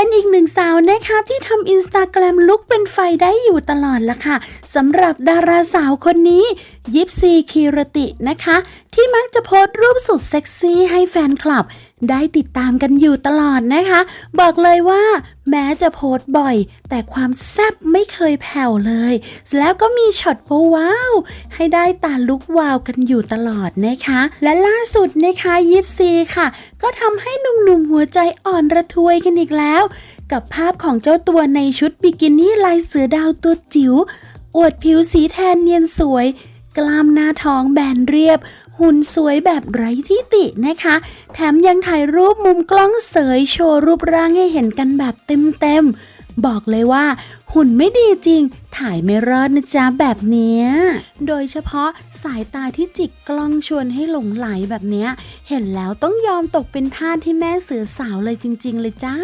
เป็นอีกหนึ่งสาวนะคะที่ทำอินสตาแกรมลุกเป็นไฟได้อยู่ตลอดละค่ะสำหรับดาราสาวคนนี้ ยิปซีคีรตินะคะ ที่มักจะโพสต์รูปสุดเซ็กซี่ให้แฟนคลับ ได้ติดตามกันอยู่ตลอดนะคะ บอกเลยว่า แม้จะโพสต์บ่อย แต่ความแซ่บไม่เคยแผ่วเลย แล้วก็มีช็อตว้าวให้ได้ตาลุกวาวกันอยู่ตลอดนะคะ และล่าสุดนะคะยิปซีค่ะ ก็ทำให้หนุ่มๆหัวใจอ่อนระทวยกันอีกแล้ว กับภาพของเจ้าตัวในชุดบิกินี่ลายเสือดาวตัวจิ๋วอวดผิวสีแทนเนียนสวย กล้ามหน้าท้องแบนเรียบ หุ่นสวยแบบไร้ที่ตินะคะ แถมยังถ่ายรูปมุมกล้องเสยโชว์รูปร่างให้เห็นกันแบบเต็มๆ บอกเลยว่า หุ่นไม่ดีจริง ถ่ายไม่รอดนะจ๊ะแบบเนี้ย โดยเฉพาะสายตาที่จิกกล้องชวนให้หลงไหลแบบเนี้ย เห็นแล้วต้องยอมตกเป็นทาสให้แม่เสือสาวเลยจริง ๆ เลยจ้า